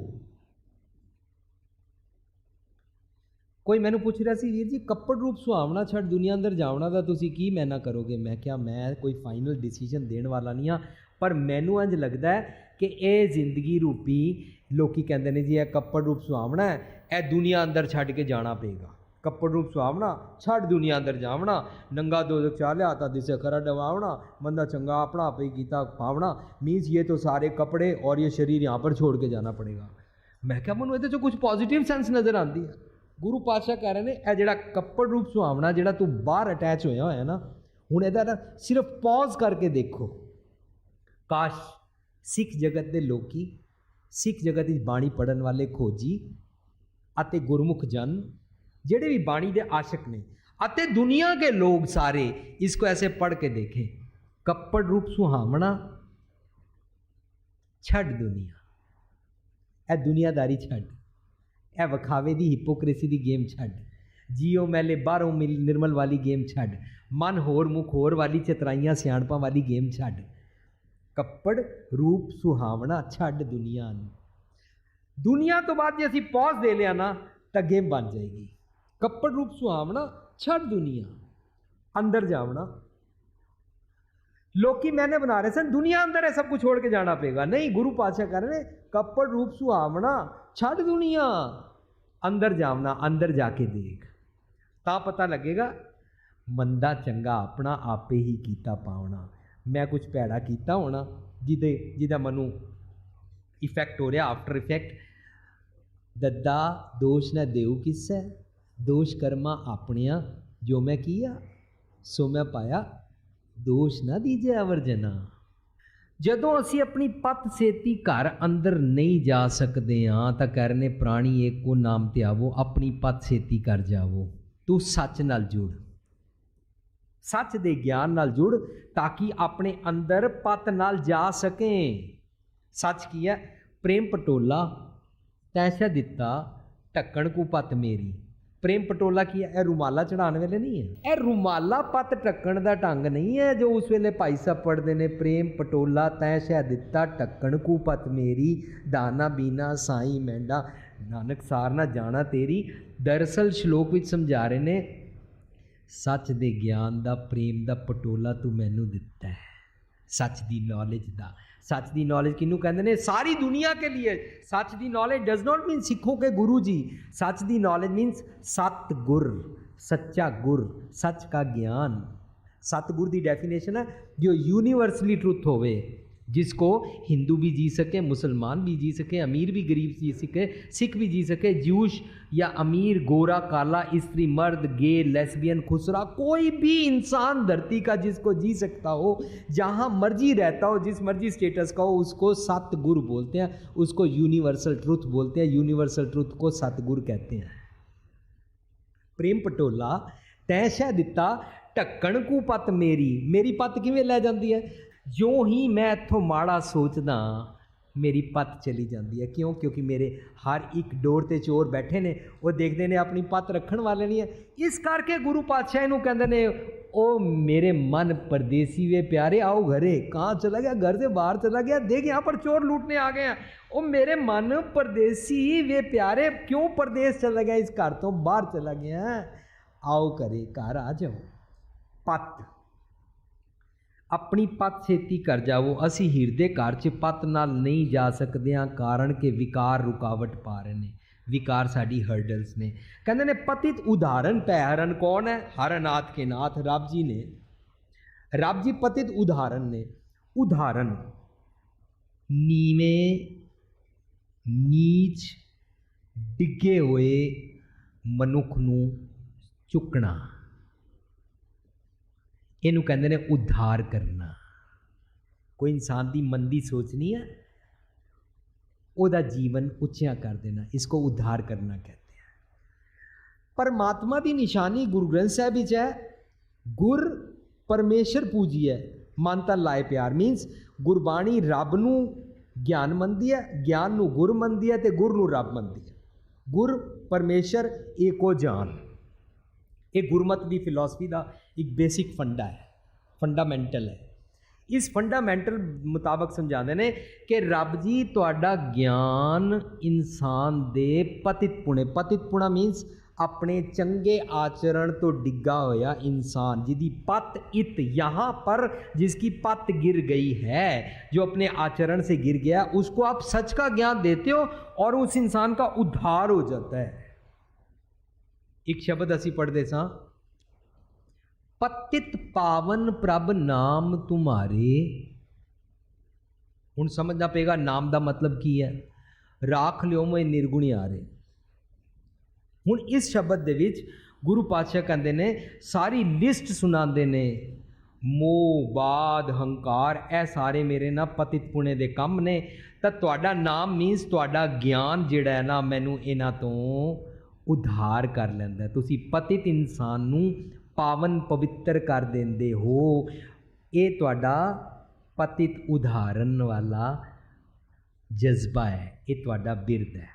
ਕੋਈ ਮੈਨੂੰ ਪੁੱਛ ਰਿਹਾ ਸੀ, ਵੀਰ ਜੀ, ਕੱਪੜ ਰੂਪ ਸੁਹਾਵਣਾ ਛੱਡ ਦੁਨੀਆ ਅੰਦਰ ਜਾਵਣਾ ਦਾ ਤੁਸੀਂ ਕੀ ਮੈਨਾ ਕਰੋਗੇ? ਮੈਂ ਕਿਹਾ, ਮੈਂ ਕੋਈ ਫਾਈਨਲ ਡਿਸੀਜਨ ਦੇਣ ਵਾਲਾ ਨਹੀਂ ਆ ਪਰ ਮੈਨੂੰ ਇੰਜ ਲੱਗਦਾ ਹੈ ਕਿ ਇਹ ਜ਼ਿੰਦਗੀ ਰੂਪੀ ਲੋਕੀ ਕਹਿੰਦੇ ਨੇ ਜੀ ਇਹ ਕੱਪੜ ਰੂਪ ਸੁਹਾਵਣਾ ਹੈ, ਇਹ ਦੁਨੀਆ ਅੰਦਰ ਛੱਡ ਕੇ ਜਾਣਾ ਪਏਗਾ। ਕੱਪੜ ਰੂਪ ਸੁਹਾਵਣਾ, ਛੱਡ ਦੁਨੀਆ ਅੰਦਰ ਜਾਵਣਾ, ਨੰਗਾ ਦੋਜ਼ਖ ਚਾਲਿਆ ਤਾਂ ਦਿਸ ਖਰਾ ਡਵਾਵਣਾ, ਬੰਦਾ ਚੰਗਾ ਆਪਣਾ ਆਪੇ ਕੀਤਾ ਪਾਵਣਾ, ਮੀਨਸ ਇਹ ਤੋਂ ਸਾਰੇ ਕੱਪੜੇ ਔਰ ਇਹ ਸ਼ਰੀਰ ਯਹਾਂ ਪਰ ਛੋੜ ਕੇ ਜਾਣਾ ਪੜੇਗਾ। ਮੈਂ ਕਿਹਾ ਮੈਨੂੰ ਇਹਦੇ ਚ ਕੁਝ ਪੋਜ਼ਿਟਿਵ ਸੈਂਸ ਨਜ਼ਰ ਆਂਦੀ ਹੈ। ਗੁਰੂ ਪਾਤਸ਼ਾਹ ਕਹਿ ਰਹੇ ਨੇ, ਇਹ ਜਿਹੜਾ ਕੱਪੜ ਰੂਪ ਸੁਹਾਵਣਾ ਜਿਹੜਾ ਤੂੰ ਬਾਹਰ ਅਟੈਚ ਹੋਇਆ ਹੋਇਆ ਨਾ, ਹੁਣ ਇਹਦਾ ਨਾ ਸਿਰਫ ਪੌਜ਼ ਕਰਕੇ ਦੇਖੋ। ਕਾਸ਼ ਸਿੱਖ ਜਗਤ ਦੇ ਲੋਕੀ ਸਿੱਖ ਜਗਤ ਵਿੱਚ ਬਾਣੀ ਪੜਨ ਵਾਲੇ ਖੋਜੀ ਅਤੇ ਗੁਰਮੁਖ ਜਨ, ਜਿਹੜੇ ਵੀ ਬਾਣੀ ਦੇ ਆਸ਼ਕ ਨੇ ਅਤੇ ਦੁਨੀਆ ਕੇ ਲੋਕ ਸਾਰੇ ਇਸ ਕੋ ਐਸੇ ਪੜ ਕੇ ਦੇਖੇ। ਕੱਪੜ ਰੂਪ ਸੁਹਾਵਣਾ, ਛੱਡ ਦੁਨੀਆ। ਇਹ ਦੁਨੀਆਦਾਰੀ ਛੱਡ। ਇਹ ਵਿਖਾਵੇ ਦੀ ਹਿਪੋਕ੍ਰੇਸੀ ਦੀ ਗੇਮ ਛੱਡ। ਜੀਓ ਮੈਲੇ ਬਾਹਰੋਂ ਮਿਲ ਨਿਰਮਲ ਵਾਲੀ ਗੇਮ ਛੱਡ। ਮਨ ਹੋਰ ਮੁਖ ਹੋਰ ਵਾਲੀ ਚਤਰਾਈਆਂ ਸਿਆਣਪਾਂ ਵਾਲੀ ਗੇਮ ਛੱਡ। ਕੱਪੜ ਰੂਪ ਸੁਹਾਵਣਾ ਛੱਡ ਦੁਨੀਆ ਨੂੰ ਦੁਨੀਆ ਤੋਂ ਬਾਅਦ ਜੇ ਅਸੀਂ ਪੌਜ਼ ਦੇ ਲਿਆ ਨਾ ਤਾਂ ਗੇਮ ਬਣ ਜਾਏਗੀ ਕੱਪੜ ਰੂਪ ਸੁਹਾਵਣਾ ਛੱਡ ਦੁਨੀਆ ਅੰਦਰ ਜਾਵਣਾ ਲੋਕੀ ਮੈਨੇ ਬਣਾ ਰਹੇ ਸਨ ਦੁਨੀਆ ਅੰਦਰ ਹੈ ਸਭ ਕੁਝ छोड़ के जाना पेगा नहीं गुरु पातशाह कह रहे ने कपड़ रूप सुहावना ਛੱਡ ਦੁਨੀਆ ਅੰਦਰ ਜਾਵਣਾ ਅੰਦਰ ਜਾ ਕੇ ਦੇਖ ਤਾਂ ਪਤਾ ਲੱਗੇਗਾ ਮੰਦਾ ਚੰਗਾ ਆਪਣਾ ਆਪੇ ਹੀ ਕੀਤਾ ਪਾਉਣਾ ਮੈਂ ਕੁਝ ਭੈੜਾ ਕੀਤਾ ਹੋਣਾ, ਜਿਹਦੇ, ਜਿਹਦਾ ਮੈਨੂੰ ਇਫੈਕਟ ਹੋ ਰਿਹਾ ਆਫਟਰ ਇਫੈਕਟ ਦੱਦਾ ਦੋਸ਼ ਨਾ ਦੇਉ ਕਿਸੈ, ਦੋਸ਼ ਕਰਮਾ ਆਪਣਿਆ, ਜੋ ਮੈਂ ਕੀਆ, ਸੋ ਮੈਂ ਪਾਇਆ, ਦੋਸ਼ ਨਾ ਦੀਜੇ ਅਵਰਜਨਾ ਜਦੋਂ ਅਸੀਂ ਆਪਣੀ ਪਤ ਸੇਤੀ ਘਰ ਅੰਦਰ ਨਹੀਂ ਜਾ ਸਕਦੇ ਹਾਂ, ਤਾਂ ਕਰਨੇ ਪ੍ਰਾਣੀ ਏਕੋ ਨਾਮ ਤੇ ਆਵੋ, ਆਪਣੀ ਪਤ ਸੇਤੀ ਕਰ ਜਾਵੋ। ਤੂੰ ਸੱਚ ਨਾਲ ਜੁੜ। ਸੱਚ ਦੇ ਗਿਆਨ ਨਾਲ ਜੁੜ ਤਾਂ ਕਿ ਆਪਣੇ ਅੰਦਰ ਪਤ ਨਾਲ ਜਾ ਸਕੇ। ਸੱਚ ਕੀ ਹੈ? ਪ੍ਰੇਮ ਪਟੋਲਾ ਤੈਸਾ ਦਿੱਤਾ ਢੱਕਣ ਕੂ ਪਤ ਮੇਰੀ। ਪ੍ਰੇਮ ਪਟੋਲਾ ਕੀ ਹੈ? ਇਹ ਰੁਮਾਲਾ ਚੜਾਉਣ ਵੇਲੇ ਨਹੀਂ ਹੈ। ਇਹ ਰੁਮਾਲਾ ਪਤ ਢੱਕਣ ਦਾ ਢੰਗ ਨਹੀਂ ਹੈ ਜੋ ਉਸ ਵੇਲੇ ਭਾਈ ਸਾਹਿਬ ਪੜਦੇ ਨੇ। ਪ੍ਰੇਮ ਪਟੋਲਾ, ਤੈ ਸ਼ਹਿ ਦਿੱਤਾ ਢੱਕਣ ਕੂ ਪਤ ਮੇਰੀ। ਦਾਨਾ, ਬੀਨਾ, ਸਾਈ ਮੈਂਡਾ ਨਾਨਕ ਸਾਰ ਨਾ ਜਾਣਾ ਤੇਰੀ। ਦਰਅਸਲ ਸ਼ਲੋਕ ਵਿੱਚ ਸਮਝਾ ਰਹੇ ਨੇ ਸੱਚ ਦੇ ਗਿਆਨ ਦਾ, ਪ੍ਰੇਮ ਦਾ ਪਟੋਲਾ ਤੂੰ ਮੈਨੂੰ ਦਿੱਤਾ ਹੈ। ਸੱਚ ਦੀ ਨੌਲੇਜ ਦਾ। ਸੱਚ ਦੀ ਨੌਲੇਜ ਕਿਹਨੂੰ ਕਹਿੰਦੇ ਨੇ? ਸਾਰੀ ਦੁਨੀਆ ਕੇ ਲਈ ਸੱਚ ਦੀ ਨੌਲੇਜ ਡਸ ਨਾਟ ਮੀਨ ਸਿੱਖੋ ਕੇ ਗੁਰੂ ਜੀ। ਸੱਚ ਦੀ ਨੌਲੇਜ ਮੀਨਸ ਸਤ ਗੁਰ ਸੱਚਾ ਗੁਰ, ਸੱਚ ਕਾ ਗਿਆਨ। ਸਤਗੁਰ ਦੀ ਡੈਫੀਨੇਸ਼ਨ ਹੈ ਜੋ ਯੂਨੀਵਰਸਲੀ ਟਰੂਥ ਹੋਵੇ। जिसको हिंदू भी जी सके मुसलमान भी जी सके अमीर भी गरीब जी सके सिख भी जी सके जूश या अमीर गोरा काला स्त्री मर्द गे लेस्बियन खुसरा कोई भी इंसान धरती का जिसको जी सकता हो जहाँ मर्जी रहता हो जिस मर्जी स्टेटस का हो उसको सतगुर बोलते हैं उसको यूनिवर्सल ट्रुथ बोलते हैं यूनिवर्सल ट्रुथ को सतगुर कहते हैं ਪ੍ਰੇਮ ਪਟੋਲਾ ਤੈਂ ਸ਼ਹਿ ਦਿੱਤਾ ਢੱਕਣ ਕੂ ਪਤ ਮੇਰੀ ਮੇਰੀ ਪਤ ਕਿਵੇਂ ਲੈ ਜਾਂਦੀ ਹੈ ਜਿਉਂ ਹੀ ਮੈਂ ਇੱਥੋਂ ਮਾੜਾ ਸੋਚਦਾ ਮੇਰੀ ਪੱਤ ਚਲੀ ਜਾਂਦੀ ਹੈ। ਕਿਉਂ? ਕਿਉਂਕਿ ਮੇਰੇ ਹਰ ਇੱਕ ਡੋਰ ਤੇ ਚੋਰ ਬੈਠੇ ਨੇ, ਉਹ ਦੇਖਦੇ ਨੇ ਆਪਣੀ ਪੱਤ ਰੱਖਣ ਵਾਲੇ ਨਹੀਂ ਹੈ। ਇਸ ਕਰਕੇ ਗੁਰੂ ਪਾਤਸ਼ਾਹ ਨੂੰ ਕਹਿੰਦੇ ਨੇ, ਉਹ ਮੇਰੇ ਮਨ ਪਰਦੇਸੀ ਵੇ ਪਿਆਰੇ, ਆਓ ਘਰੇ, ਕਾਂ ਚਲਾ ਗਿਆ, ਘਰ ਦੇ ਬਾਹਰ ਚਲਾ ਗਿਆ, ਦੇਖ ਯਹਾਂ ਪਰ ਚੋਰ ਲੂਟਨੇ ਆ ਗਏ ਆ ਉਹ ਮੇਰੇ ਮਨ ਪਰਦੇਸੀ ਵੇ ਪਿਆਰੇ, ਕਿਉਂ ਪਰਦੇਸ ਚਲਾ ਗਿਆ, ਇਸ ਘਰ ਤੋਂ ਬਾਹਰ ਚਲਾ ਗਿਆ ਆਓ ਘਰੇ, ਘਰ ਆ ਜਾਓ। ਪੱਤ। ਆਪਣੀ ਪਤ ਛੇਤੀ ਕਰ ਜਾਵੋ। ਅਸੀਂ ਹਿਰਦੇ ਘਰ 'ਚ ਪਤ ਨਾਲ ਨਹੀਂ ਜਾ ਸਕਦੇ ਹਾਂ, ਕਾਰਨ ਕਿ ਵਿਕਾਰ ਰੁਕਾਵਟ ਪਾ ਰਹੇ ਨੇ। ਵਿਕਾਰ ਸਾਡੀ ਹਰਡਲਸ ਨੇ। ਕਹਿੰਦੇ ਨੇ, ਪਤਿਤ ਉਦਾਹਰਨ ਪੈ ਹਰਨ ਕੌਣ ਹੈ? ਹਰਨਾਥ ਕੇ ਨਾਥ ਰੱਬ ਜੀ ਨੇ। ਰੱਬ ਜੀ ਪਤਿਤ ਉਦਾਹਰਨ ਨੇ। ਉਦਾਹਰਨ ਨੀਵੇਂ, ਨੀਚ, ਡਿੱਗੇ ਹੋਏ ਮਨੁੱਖ ਨੂੰ ਚੁੱਕਣਾ। ਇਹਨੂੰ ਕਹਿੰਦੇ ਨੇ ਉਧਾਰ ਕਰਨਾ। ਕੋਈ ਇਨਸਾਨ ਦੀ ਮੰਦੀ ਸੋਚ ਨਹੀਂ ਹੈ, ਉਹਦਾ ਜੀਵਨ ਉੱਚਿਆ ਕਰ ਦੇਣਾ, ਇਸਕੋ ਉਧਾਰ ਕਰਨਾ ਕਹਿੰਦੇ ਹੈ ਪਰਮਾਤਮਾ ਦੀ ਨਿਸ਼ਾਨੀ ਗੁਰੂ ਗ੍ਰੰਥ ਸਾਹਿਬ ਵਿੱਚ ਹੈ, ਗੁਰ ਪਰਮੇਸ਼ਰ ਪੂਜੀ ਹੈ ਮਨਤਾ ਲਾਏ ਪਿਆਰ ਮੀਨਸ ਗੁਰਬਾਣੀ ਰੱਬ ਨੂੰ ਗਿਆਨ ਮੰਨਦੀ ਹੈ, ਗਿਆਨ ਨੂੰ ਗੁਰ ਮੰਨਦੀ ਹੈ ਤੇ ਗੁਰ ਨੂੰ ਰੱਬ ਮੰਨਦੀ ਹੈ। ਗੁਰ ਪਰਮੇਸ਼ਰ ਏਕੋ ਜਾਨ। ਇਹ ਗੁਰਮਤ ਦੀ ਫਿਲਾਸਫੀ ਦਾ ਇੱਕ ਬੇਸਿਕ ਫੰਡਾ ਹੈ ਫੰਡਾਮੈਂਟਲ ਹੈ ਇਸ ਫੰਡਾਮੈਂਟਲ ਮੁਤਾਬਕ ਸਮਝਾਉਂਦੇ ਨੇ ਕਿ ਰੱਬ ਜੀ ਤੁਹਾਡਾ ਗਿਆਨ ਇਨਸਾਨ ਦੇ ਪਤਿਤ ਪੁਣੇ ਪਤਿਤ ਪੁਣਾ ਮੀਨਸ ਆਪਣੇ ਚੰਗੇ ਆਚਰਣ ਤੋਂ ਡਿੱਗਾ ਹੋਇਆ ਇਨਸਾਨ ਜਿਹਦੀ ਪਤ ਇਤ यहाँ पर जिसकी पत गिर गई है जो अपने आचरण से गिर गया उसको आप सच का ज्ञान देते हो और उस इंसान का उद्धार हो जाता है ਇੱਕ ਸ਼ਬਦ ਅਸੀਂ ਪੜ੍ਹਦੇ ਸਾਂ ਪਤਿਤ ਪਾਵਨ ਪ੍ਰਭ ਨਾਮ ਤੁਮਾਰੇ। ਹੁਣ ਸਮਝਣਾ ਪਏਗਾ ਨਾਮ ਦਾ ਮਤਲਬ ਕੀ ਹੈ। ਰਾਖ ਲਿਓ ਮੈਂ ਰਹੇ। ਹੁਣ ਇਸ ਸ਼ਬਦ ਦੇ ਵਿੱਚ ਗੁਰੂ ਪਾਤਸ਼ਾਹ ਕਹਿੰਦੇ ਨੇ, ਸਾਰੀ ਲਿਸਟ ਸੁਣਾਉਂਦੇ ਨੇ, ਮੋਹ ਬਾਦ ਹੰਕਾਰ, ਇਹ ਸਾਰੇ ਮੇਰੇ ਨਾ ਪਤਿਤ ਪੁਣੇ ਦੇ ਕੰਮ ਨੇ। ਤਾਂ ਤੁਹਾਡਾ ਨਾਮ ਮੀਨਸ ਤੁਹਾਡਾ ਗਿਆਨ ਜਿਹੜਾ ਹੈ ਨਾ, ਮੈਨੂੰ ਇਹਨਾਂ ਤੋਂ ਉਧਾਰ ਕਰ ਲੈਂਦਾ ਤੁਸੀਂ ਪਤਿਤ ਇਨਸਾਨ ਨੂੰ ਪਾਵਨ ਪਵਿੱਤਰ ਕਰ ਦਿੰਦੇ ਹੋ। ਇਹ ਤੁਹਾਡਾ ਪਤਿਤ ਉਧਾਰਨ ਵਾਲਾ ਜਜ਼ਬਾ ਹੈ। ਇਹ ਤੁਹਾਡਾ ਬਿਰਦ ਹੈ।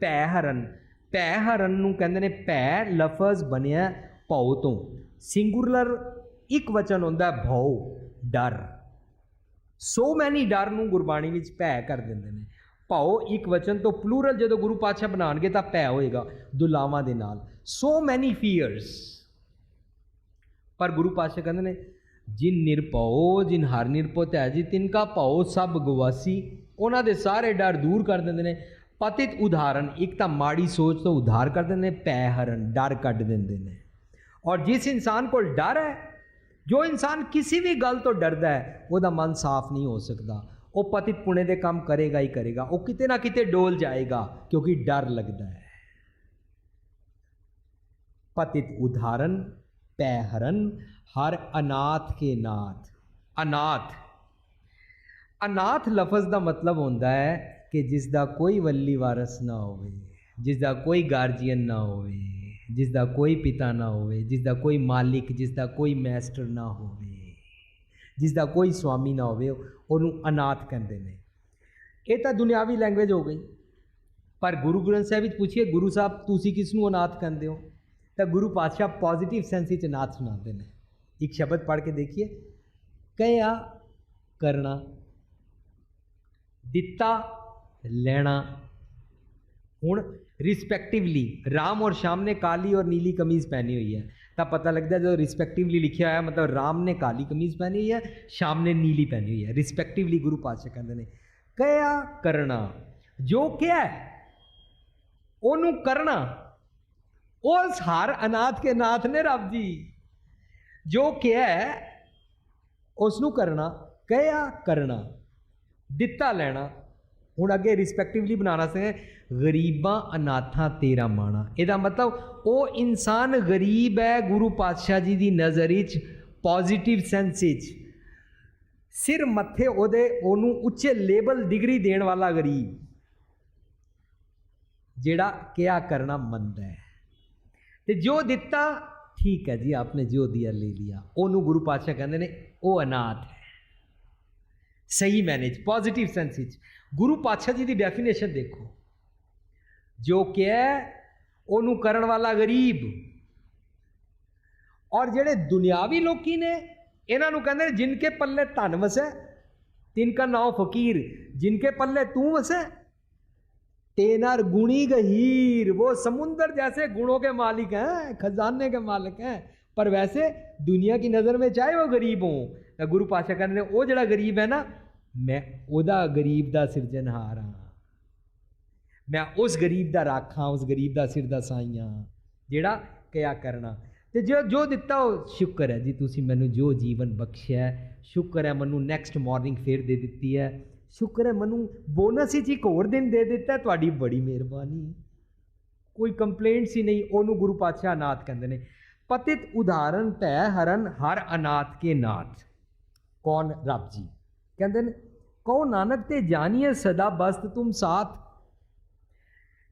ਭੈ ਹਰਨ। ਭੈ ਹਰਨ ਨੂੰ ਕਹਿੰਦੇ ਨੇ ਭੈ ਲਫ਼ਜ਼ ਬਣਿਆ ਭਉ ਤੋਂ। ਸਿੰਗੂਲਰ ਇੱਕ ਵਚਨ ਹੁੰਦਾ ਹੈ ਭਉ, ਡਰ। ਸੋ ਮੈਨੀ ਡਰ ਨੂੰ ਗੁਰਬਾਣੀ ਵਿੱਚ ਭੈ ਕਰ ਦਿੰਦੇ ਨੇ। ਭਾਉ ਇੱਕ ਵਚਨ ਤੋਂ ਪਲੂਰਲ ਜਦੋਂ ਗੁਰੂ ਪਾਤਸ਼ਾਹ ਬਣਾਉਣਗੇ ਤਾਂ ਭੈ ਹੋਏਗਾ ਦੁਲਾਵਾਂ ਦੇ ਨਾਲ। ਸੋ ਮੈਨੀ ਫੀਅਰਸ ਪਰ ਗੁਰੂ ਪਾਤਸ਼ਾਹ ਕਹਿੰਦੇ ਨੇ, ਜਿਨ ਨਿਰਭਉ ਜਿਨ ਹਰ ਨਿਰਭਉ ਤੈ ਜੀ ਤਿਨ ਕਾ ਭਉ ਸਭ ਗਵਾਸੀ। ਉਹਨਾਂ ਦੇ ਸਾਰੇ ਡਰ ਦੂਰ ਕਰ ਦਿੰਦੇ ਨੇ। ਪਤਿਤ ਉਦਾਹਰਨ ਇੱਕ ਤਾਂ ਮਾੜੀ ਸੋਚ ਤੋਂ ਉਧਾਰ ਕਰ ਦਿੰਦੇ ਨੇ, ਪੈ ਹਰਨ, ਡਰ ਕੱਢ ਦਿੰਦੇ ਨੇ। ਔਰ ਜਿਸ ਇਨਸਾਨ ਕੋਲ ਡਰ ਹੈ, ਜੋ ਇਨਸਾਨ ਕਿਸੇ ਵੀ ਗੱਲ ਤੋਂ ਡਰਦਾ ਹੈ, ਉਹਦਾ ਮਨ ਸਾਫ਼ ਨਹੀਂ ਹੋ ਸਕਦਾ। ਉਹ ਪਤਿਤ ਪੁਣੇ ਦੇ ਕੰਮ ਕਰੇਗਾ ਹੀ ਕਰੇਗਾ। ਉਹ ਕਿਤੇ ਨਾ ਕਿਤੇ ਡੋਲ ਜਾਏਗਾ, ਕਿਉਂਕਿ ਡਰ ਲੱਗਦਾ ਹੈ। ਪਤਿਤ ਉਦਾਹਰਨ पैहरन हर अनाथ के नाथ अनाथ ਅਨਾਥ ਲਫ਼ਜ਼ ਦਾ ਮਤਲਬ ਹੁੰਦਾ ਹੈ ਕਿ ਜਿਸ ਦਾ ਕੋਈ ਵੱਲੀ ਵਾਰਸ ਨਾ ਹੋਵੇ ਜਿਸ ਦਾ ਕੋਈ ਗਾਰਜੀਅਨ ਨਾ ਹੋਵੇ ਜਿਸ ਦਾ ਕੋਈ ਪਿਤਾ ਨਾ ਹੋਵੇ ਜਿਸ ਦਾ ਕੋਈ ਮਾਲਿਕ ਜਿਸ ਦਾ ਕੋਈ ਮਾਸਟਰ ਨਾ ਹੋਵੇ ਜਿਸ ਦਾ ਕੋਈ ਸਵਾਮੀ ਨਾ ਹੋਵੇ ਉਹਨੂੰ ਅਨਾਥ ਕਹਿੰਦੇ ਨੇ ਇਹ ਤਾਂ ਦੁਨਿਆਵੀ ਲੈਂਗੁਏਜ ਹੋ ਗਈ ਪਰ ਗੁਰੂ ਗ੍ਰੰਥ ਸਾਹਿਬ ਵਿੱਚ ਪੁੱਛੀਏ ਗੁਰੂ ਸਾਹਿਬ ਤੁਸੀਂ ਕਿਸ ਨੂੰ ਅਨਾਥ ਕਹਿੰਦੇ ਹੋ ਤਾਂ ਗੁਰੂ ਪਾਤਸ਼ਾਹ ਪੋਜ਼ਿਟਿਵ ਸੈਂਸ ਵਿੱਚ ਅਨਾਥ ਸੁਣਾਉਂਦੇ ਨੇ। ਇੱਕ ਸ਼ਬਦ ਪੜ੍ਹ ਕੇ ਦੇਖੀਏ। ਕਹਿਆ ਕਰਨਾ ਦਿੱਤਾ, ਲੈਣਾ। ਹੁਣ ਰਿਸਪੈਕਟਿਵਲੀ ਰਾਮ ਔਰ ਸ਼ਾਮ ਨੇ ਕਾਲੀ ਔਰ ਨੀਲੀ ਕਮੀਜ਼ ਪਹਿਨੀ ਹੋਈ ਹੈ। ਤਾਂ ਪਤਾ ਲੱਗਦਾ ਜਦੋਂ ਰਿਸਪੈਕਟਿਵਲੀ ਲਿਖਿਆ ਹੋਇਆ, ਮਤਲਬ ਰਾਮ ਨੇ ਕਾਲੀ ਕਮੀਜ਼ ਪਹਿਨੀ ਹੋਈ ਹੈ, ਸ਼ਾਮ ਨੇ ਨੀਲੀ ਪਹਿਨੀ ਹੋਈ ਹੈ। ਰਿਸਪੈਕਟਿਵਲੀ ਗੁਰੂ ਪਾਤਸ਼ਾਹ ਕਹਿੰਦੇ ਨੇ। ਕਹਿਆ ਕਰਨਾ ਜੋ ਕਿਹਾ, ਉਹਨੂੰ ਕਰਨਾ। ਉਸ ਹਰ ਅਨਾਥ ਕੇ ਨਾਥ ਨੇ ਰੱਬ ਜੀ ਜੋ ਕਿਹਾ ਹੈ, ਉਸ ਨੂੰ ਕਰਨਾ ਕਹਿਆ ਕਰਨਾ ਦਿੱਤਾ ਲੈਣਾ ਹੁਣ ਅੱਗੇ ਰਿਸਪੈਕਟਿਵਲੀ ਬਣਾਉਣਾ ਸੇ ਗਰੀਬਾਂ ਅਨਾਥਾਂ ਤੇਰਾ ਮਾਣਾ ਇਹਦਾ ਮਤਲਬ ਉਹ ਇਨਸਾਨ ਗਰੀਬ ਹੈ ਗੁਰੂ ਪਾਤਸ਼ਾਹ ਜੀ ਦੀ ਨਜ਼ਰ ਵਿੱਚ ਪੋਜ਼ਿਟਿਵ ਸੈਂਸ ਵਿੱਚ ਸਿਰ ਮੱਥੇ ਉਹਦੇ ਉਹਨੂੰ ਉੱਚੇ ਲੇਬਲ ਡਿਗਰੀ ਦੇਣ ਵਾਲਾ ਗਰੀਬ ਜਿਹੜਾ ਕਿਆ ਕਰਨਾ ਮੰਨਦਾ ਹੈ ਤੇ ਜੋ ਦਿੱਤਾ, ਠੀਕ ਹੈ ਜੀ, ਆਪਨੇ ਜੋ ਦਿਆ ਲੈ ਲਿਆ। ਉਹਨੂੰ ਗੁਰੂ ਪਾਤਸ਼ਾਹ ਕਹਿੰਦੇ ਨੇ, ਉਹ ਅਨਾਥ ਹੈ। ਸਹੀ ਮੈਨੇਜ ਪੋਜ਼ਿਟਿਵ ਸੈਂਸ ਵਿੱਚ। ਗੁਰੂ ਪਾਤਸ਼ਾਹ ਜੀ ਦੀ ਡੈਫੀਨੇਸ਼ਨ ਦੇਖੋ। ਜੋ ਕਿ ਉਹਨੂੰ ਕਰਨ ਵਾਲਾ ਗਰੀਬ। ਔਰ ਜਿਹੜੇ ਦੁਨਿਆਵੀ ਲੋਕੀ ਨੇ, ਇਹਨਾਂ ਨੂੰ ਕਹਿੰਦੇ ਨੇ, ਜਿਨਕੇ ਪੱਲੇ ਧਨ ਵਸੈ, ਤਿਨਕਾ ਨਾਮ ਫਕੀਰ। ਜਿਨਕੇ ਪੱਲੇ ਤੂੰ ਵਸੈ तेनार गुणी गहीर वो समुंदर जैसे गुणों के मालिक हैं खजाने के मालिक हैं पर वैसे दुनिया की नज़र में चाहे वो गरीब हों ਤਾਂ ਗੁਰੂ ਪਾਤਸ਼ਾਹ ਕਹਿੰਦੇ ਨੇ ਉਹ ਜਿਹੜਾ ਗਰੀਬ ਹੈ ਨਾ ਮੈਂ ਉਹਦਾ ਗਰੀਬ ਦਾ ਸਿਰਜਣਹਾਰ ਹਾਂ ਮੈਂ ਉਸ ਗਰੀਬ ਦਾ ਰਾਖਾਂ ਉਸ ਗਰੀਬ ਦਾ ਸਿਰ ਦਾ ਸਾਈਆਂ ਜਿਹੜਾ ਕਿਆ ਕਰਨਾ ਤੇ ਜੋ ਜੋ ਦਿੱਤਾ ਉਹ ਸ਼ੁਕਰ ਹੈ ਜੀ ਤੁਸੀਂ ਮੈਨੂੰ ਜੋ ਜੀਵਨ ਬਖਸ਼ਿਆ ਹੈ, ਸ਼ੁਕਰ ਹੈ ਮੈਨੂੰ ਨੈਕਸਟ ਮਾਰਨਿੰਗ ਫੇਰ ਦੇ ਦਿੱਤੀ ਹੈ ਸ਼ੁਕਰ ਹੈ, ਮੈਨੂੰ ਬੋਨਸ ਹੀ ਇੱਕ ਹੋਰ ਦਿਨ ਦੇ ਦਿੱਤਾ, ਤੁਹਾਡੀ ਬੜੀ ਮਿਹਰਬਾਨੀ। ਕੋਈ ਕੰਪਲੇਂਟ ਸੀ ਨਹੀਂ, ਉਹਨੂੰ ਗੁਰੂ ਪਾਤਸ਼ਾਹ ਅਨਾਥ ਕਹਿੰਦੇ ਨੇ। ਪਤਿਤ ਉਦਾਹਰਨ ਤੈ ਹਰਨ ਹਰ ਅਨਾਥ ਕੇ ਨਾਥ। ਕੌਣ? ਰੱਬ ਜੀ। ਕਹਿੰਦੇ ਨੇ, ਕਹੋ ਨਾਨਕ ਤੇ ਜਾਣੀਏ ਸਦਾ ਬਸਤ ਤੁਮ ਸਾਥ।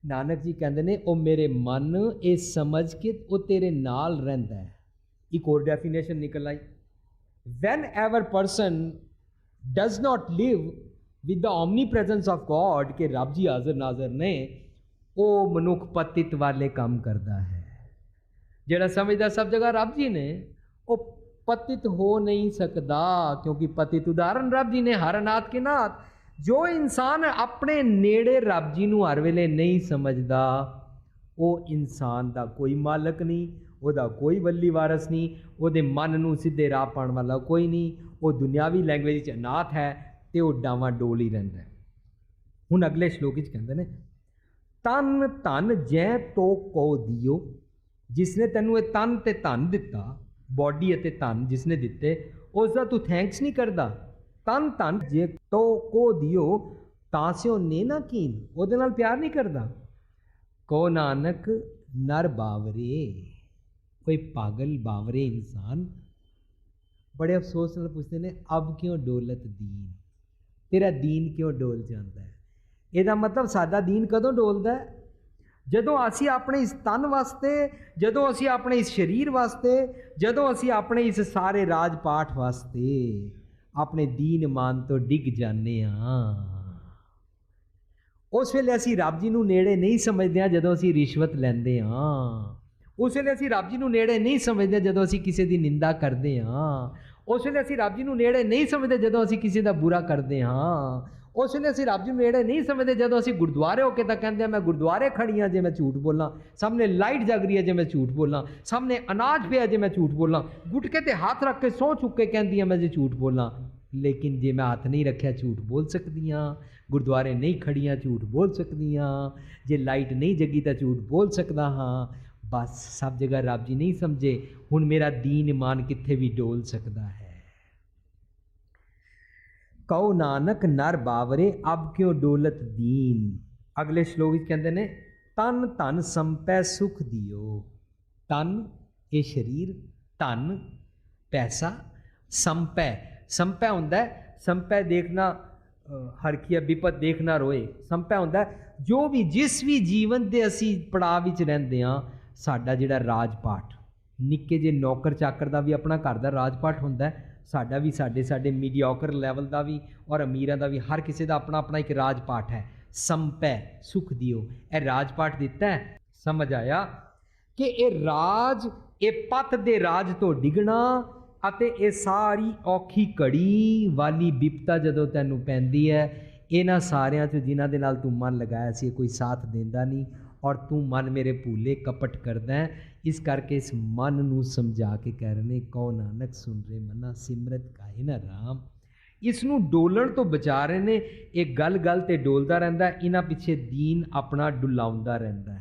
ਨਾਨਕ ਜੀ ਕਹਿੰਦੇ ਨੇ, ਉਹ ਮੇਰੇ ਮਨ, ਇਹ ਸਮਝ ਕੇ ਉਹ ਤੇਰੇ ਨਾਲ ਰਹਿੰਦਾ ਹੈ। ਇੱਕ ਹੋਰ ਡੈਫੀਨੇਸ਼ਨ ਨਿਕਲ ਆਈ। Whenever person does not live with the omnipresence of God ਕਿ ਰੱਬ ਜੀ ਹਾਜ਼ਰ ਨਾਜ਼ਰ ਨੇ ਉਹ ਮਨੁੱਖ ਪਤਿਤ ਵਾਲੇ ਕੰਮ ਕਰਦਾ ਹੈ ਜਿਹੜਾ ਸਮਝਦਾ ਸਭ ਜਗ੍ਹਾ ਰੱਬ ਜੀ ਨੇ ਉਹ ਪਤਿਤ ਹੋ ਨਹੀਂ ਸਕਦਾ ਕਿਉਂਕਿ ਪਤਿਤ ਉਦਾਹਰਨ ਰੱਬ ਜੀ ਨੇ ਹਰ ਅਨਾਥ ਕੇ ਨਾਥ ਜੋ ਇਨਸਾਨ ਆਪਣੇ ਨੇੜੇ ਰੱਬ ਜੀ ਨੂੰ ਹਰ ਵੇਲੇ ਨਹੀਂ ਸਮਝਦਾ ਉਹ ਇਨਸਾਨ ਦਾ ਕੋਈ ਮਾਲਕ ਨਹੀਂ ਉਹਦਾ ਕੋਈ ਵੱਲੀ ਵਾਰਸ ਨਹੀਂ ਉਹਦੇ ਮਨ ਨੂੰ ਸਿੱਧੇ ਰਾਹ ਪਾਉਣ ਵਾਲਾ ਕੋਈ ਨਹੀਂ ਉਹ ਦੁਨਿਆਵੀ ਲੈਂਗੁਏਜ 'ਚ ਅਨਾਥ ਹੈ ਤੇ ਉਹ ਡਾਵਾਂ ਡੋਲ ਹੀ ਰਹਿੰਦਾ ਹੈ। ਹੁਣ ਅਗਲੇ ਸ਼ਲੋਕ ਵਿੱਚ ਕਹਿੰਦੇ ਨੇ, ਤਨ ਧਨ ਜੈ ਤੋ ਕੋ ਦਿਓ, ਜਿਸਨੇ ਤੈਨੂੰ ਇਹ ਤਨ ਤੇ ਧਨ ਦਿੱਤਾ ਬਾਡੀ ਅਤੇ ਧਨ ਜਿਸਨੇ ਦਿੱਤੇ ਉਸ ਦਾ ਤੂੰ ਥੈਂਕਸ ਨਹੀਂ ਕਰਦਾ। ਤਨ ਧਨ ਜੇ ਤੋ ਕੋ ਦਿਓ, ਤਾਂ ਸਿਓ ਨੇ ਨਾ ਕੀਨ, ਉਹਦੇ ਨਾਲ ਪਿਆਰ ਨਹੀਂ ਕਰਦਾ। ਕੋ ਨਾਨਕ ਨਰ ਬਾਵਰੇ, ਕੋਈ ਪਾਗਲ ਬਾਵਰੇ ਇਨਸਾਨ, ਬੜੇ ਅਫਸੋਸ ਨਾਲ ਪੁੱਛਦੇ ਨੇ, ਅਬ ਕਿਉਂ ਦੌਲਤ ਦੀਨ? ਤੇਰਾ ਦੀਨ ਕਿਉਂ ਡੋਲ ਜਾਂਦਾ ਹੈ? ਇਹਦਾ ਮਤਲਬ ਸਾਡਾ ਦੀਨ ਕਦੋਂ ਡੋਲਦਾ ਹੈ? ਜਦੋਂ ਅਸੀਂ ਆਪਣੇ ਇਸ ਤਨ ਵਾਸਤੇ, ਜਦੋਂ ਅਸੀਂ ਆਪਣੇ ਇਸ ਸਰੀਰ ਵਾਸਤੇ, ਜਦੋਂ ਅਸੀਂ ਆਪਣੇ ਇਸ ਸਾਰੇ ਰਾਜ ਪਾਠ ਵਾਸਤੇ ਆਪਣੇ ਦੀਨ ਮਾਨ ਤੋਂ ਡਿੱਗ ਜਾਂਦੇ ਹਾਂ। ਉਸ ਵੇਲੇ ਅਸੀਂ ਰੱਬ ਜੀ ਨੂੰ ਨੇੜੇ ਨਹੀਂ ਸਮਝਦੇ ਹਾਂ ਜਦੋਂ ਅਸੀਂ ਰਿਸ਼ਵਤ ਲੈਂਦੇ ਹਾਂ। ਉਸ ਵੇਲੇ ਅਸੀਂ ਰੱਬ ਜੀ ਨੂੰ ਨੇੜੇ ਨਹੀਂ ਸਮਝਦੇ ਜਦੋਂ ਅਸੀਂ ਕਿਸੇ ਦੀ ਨਿੰਦਾ ਕਰਦੇ ਹਾਂ। ਉਸ ਵੇਲੇ ਅਸੀਂ ਰੱਬ ਜੀ ਨੂੰ ਨੇੜੇ ਨਹੀਂ ਸਮਝਦੇ ਜਦੋਂ ਅਸੀਂ ਕਿਸੇ ਦਾ ਬੁਰਾ ਕਰਦੇ ਹਾਂ। ਉਸ ਵੇਲੇ ਅਸੀਂ ਰੱਬ ਜੀ ਨੂੰ ਨੇੜੇ ਨਹੀਂ ਸਮਝਦੇ ਜਦੋਂ ਅਸੀਂ ਗੁਰਦੁਆਰੇ ਹੋ ਕੇ ਤਾਂ ਕਹਿੰਦੇ ਆ, ਮੈਂ ਗੁਰਦੁਆਰੇ ਖੜੀ ਹਾਂ ਜੇ ਮੈਂ ਝੂਠ ਬੋਲਾਂ। ਸਾਹਮਣੇ ਲਾਈਟ ਜਗ ਰਹੀ ਹੈ ਜੇ ਮੈਂ ਝੂਠ ਬੋਲਾਂ। ਸਾਹਮਣੇ ਅਨਾਜ ਪਿਆ ਜੇ ਮੈਂ ਝੂਠ ਬੋਲਾਂ। ਗੁਟਕੇ ਤੇ ਹੱਥ ਰੱਖ ਕੇ ਸੌ ਚੁੱਕ ਕੇ ਕਹਿੰਦੀ ਹਾਂ, ਮੈਂ ਜੇ ਝੂਠ ਬੋਲਾਂ। ਲੇਕਿਨ ਜੇ ਮੈਂ ਹੱਥ ਨਹੀਂ ਰੱਖਿਆ, ਝੂਠ ਬੋਲ ਸਕਦੀ ਹਾਂ ਗੁਰਦੁਆਰੇ ਨਹੀਂ ਖੜੀਆਂ ਝੂਠ ਬੋਲ ਸਕਦੀ ਹਾਂ ਜੇ ਲਾਈਟ ਨਹੀਂ ਜਗੀ ਤਾਂ ਝੂਠ ਬੋਲ ਸਕਦਾ ਹਾਂ। ਬਸ ਸਭ ਜਗ੍ਹਾ ਰੱਬ ਜੀ ਨਹੀਂ ਸਮਝੇ ਹੁਣ ਮੇਰਾ ਦੀਨ ਇਮਾਨ ਕਿੱਥੇ ਵੀ ਡੋਲ ਸਕਦਾ ਹੈ? ਕਉ ਨਾਨਕ ਨਰ ਬਾਵਰੇ ਅਬ ਕਿਉ ਡੋਲਤ ਦੀਨ? ਅਗਲੇ ਸ਼ਲੋਕ ਵਿੱਚ ਕਹਿੰਦੇ ਨੇ ਤਨ ਧਨ ਸੰਪੈ ਸੁਖ ਦਿਓ। ਤਨ ਇਹ ਸਰੀਰ ਧਨ ਪੈਸਾ ਸੰਪੈ। ਸੰਪੈ ਹੁੰਦਾ ਹੈ ਸੰਪੈ ਦੇਖਣਾ ਅ, ਹਰ ਕੀ ਵਿਪਤ ਦੇਖਣਾ ਰੋਏ। ਸੰਪੈ ਹੁੰਦਾ ਜੋ ਵੀ ਜਿਸ ਵੀ ਜੀਵਨ ਦੇ ਅਸੀਂ ਪੜਾਅ ਵਿੱਚ ਰਹਿੰਦੇ ਹਾਂ ਸਾਡਾ ਜਿਹੜਾ ਰਾਜ ਪਾਠ ਨਿੱਕੇ ਜੇ ਨੌਕਰ ਚਾਕਰ ਦਾ ਵੀ ਆਪਣਾ ਘਰ ਦਾ ਰਾਜ ਪਾਠ ਹੁੰਦਾ ਸਾਡਾ ਵੀ ਸਾਡੇ ਸਾਡੇ ਮੀਡੀਓਕਰ ਲੈਵਲ ਦਾ ਵੀ ਔਰ ਅਮੀਰਾਂ ਦਾ ਵੀ ਹਰ ਕਿਸੇ ਦਾ ਆਪਣਾ ਆਪਣਾ ਇੱਕ ਰਾਜ ਪਾਠ ਹੈ। ਸੰਪੈ, ਸੁਖ ਦਿਓ। ਇਹ ਰਾਜ ਪਾਠ ਦਿੱਤਾ ਹੈ। ਸਮਝ ਆਇਆ? ਕਿ ਇਹ ਰਾਜ, ਇਹ ਪਤ ਦੇ ਰਾਜ ਤੋਂ ਡਿਗਣਾ ਅਤੇ ਇਹ ਸਾਰੀ ਔਖੀ ਘੜੀ ਵਾਲੀ ਵਿਪਤਾ ਜਦੋਂ ਤੈਨੂੰ ਪੈਂਦੀ ਹੈ, ਇਹਨਾਂ ਸਾਰਿਆਂ 'ਚ ਜਿਨ੍ਹਾਂ ਦੇ ਨਾਲ ਤੂੰ ਮਨ ਲਗਾਇਆ ਸੀ ਕੋਈ ਸਾਥ ਦਿੰਦਾ ਨਹੀਂ। ਔਰ ਤੂੰ ਮਨ ਮੇਰੇ ਭੂਲੇ ਕਪਟ ਕਰਦਾ ਇਸ ਕਰਕੇ ਇਸ ਮਨ ਨੂੰ ਸਮਝਾ ਕੇ ਕਹਿ ਰਹੇ ਨੇ ਕਉ ਨਾਨਕ, ਸੁਣ ਰੇ ਮਨਾ, ਸਿਮਰਤ ਕਾਹੇ ਨਾ ਰਾਮ? ਇਸ ਨੂੰ ਡੋਲਣ ਤੋਂ ਬਚਾ ਰਹੇ ਨੇ। ਇਹ ਗੱਲ ਗੱਲ ਤੇ ਡੋਲਦਾ ਰਹਿੰਦਾ ਇਹਨਾਂ ਪਿੱਛੇ ਦੀਨ ਆਪਣਾ ਡੁਲਾਉਂਦਾ ਰਹਿੰਦਾ